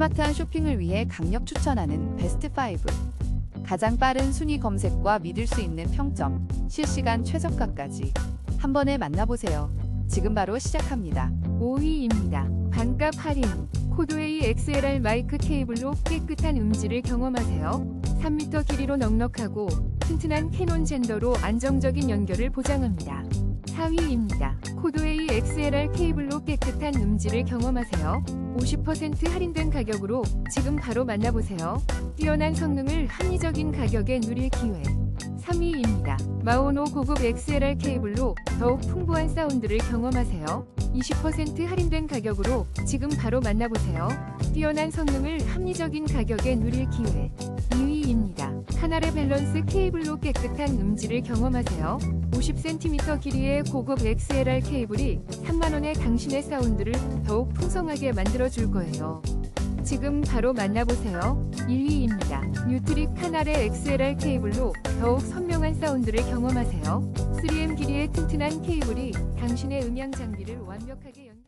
스마트한 쇼핑을 위해 강력 추천하는 베스트 5. 가장 빠른 순위 검색과 믿을 수 있는 평점, 실시간 최저가까지 한 번에 만나보세요. 지금 바로 시작합니다. 5위입니다. 반값 할인. 코드웨이 XLR 마이크 케이블로 깨끗한 음질을 경험하세요. 3m 길이로 넉넉하고 튼튼한 캐논 젠더로 안정적인 연결을 보장합니다. 4위입니다. 코드웨이 XLR 케이블로 깨끗한 음질을 경험하세요. 50% 할인된 가격으로 지금 바로 만나보세요. 뛰어난 성능을 합리적인 가격에 누릴 기회. 3위입니다. 마오노 고급 XLR 케이블로 더욱 풍부한 사운드를 경험하세요. 20% 할인된 가격으로 지금 바로 만나보세요. 뛰어난 성능을 합리적인 가격에 누릴 기회. 2위입니다. 카나레 밸런스 케이블로 깨끗한 음질을 경험하세요. 50cm 길이의 고급 XLR 케이블이 3만원의 당신의 사운드를 더욱 풍성하게 만들어줄 거예요. 지금 바로 만나보세요. 1위입니다. 뉴트릭 카나레 XLR 케이블로 더욱 선명한 사운드를 경험하세요. 3M 길이의 튼튼한 케이블이 당신의 음향 장비를 완벽하게 연